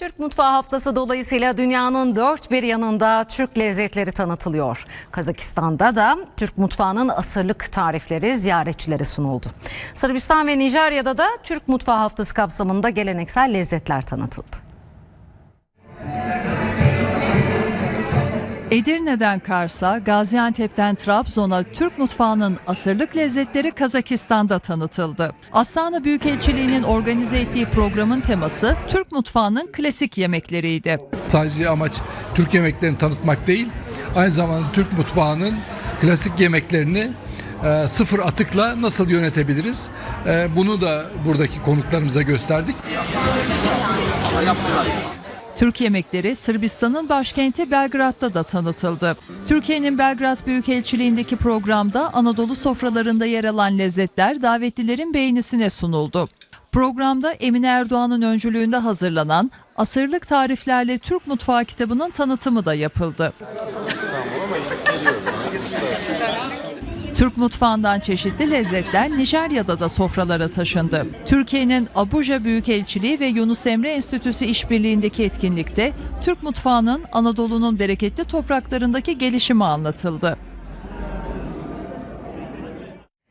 Türk Mutfağı Haftası dolayısıyla dünyanın dört bir yanında Türk lezzetleri tanıtılıyor. Kazakistan'da da Türk mutfağının asırlık tarifleri ziyaretçilere sunuldu. Sırbistan ve Nijerya'da da Türk Mutfağı Haftası kapsamında geleneksel lezzetler tanıtıldı. Edirne'den Kars'a, Gaziantep'ten Trabzon'a Türk mutfağının asırlık lezzetleri Kazakistan'da tanıtıldı. Astana Büyükelçiliği'nin organize ettiği programın teması Türk mutfağının klasik yemekleriydi. Sadece amaç Türk yemeklerini tanıtmak değil, aynı zamanda Türk mutfağının klasik yemeklerini e, sıfır atıkla nasıl yönetebiliriz? E, bunu da buradaki konuklarımıza gösterdik. Türk yemekleri Sırbistan'ın başkenti Belgrad'da da tanıtıldı. Türkiye'nin Belgrad Büyükelçiliğindeki programda Anadolu sofralarında yer alan lezzetler davetlilerin beğenisine sunuldu. Programda Emine Erdoğan'ın öncülüğünde hazırlanan Asırlık Tariflerle Türk Mutfağı kitabının tanıtımı da yapıldı. Türk mutfağından çeşitli lezzetler Nijerya'da da sofralara taşındı. Türkiye'nin Abuja Büyükelçiliği ve Yunus Emre Enstitüsü işbirliğindeki etkinlikte Türk mutfağının Anadolu'nun bereketli topraklarındaki gelişimi anlatıldı.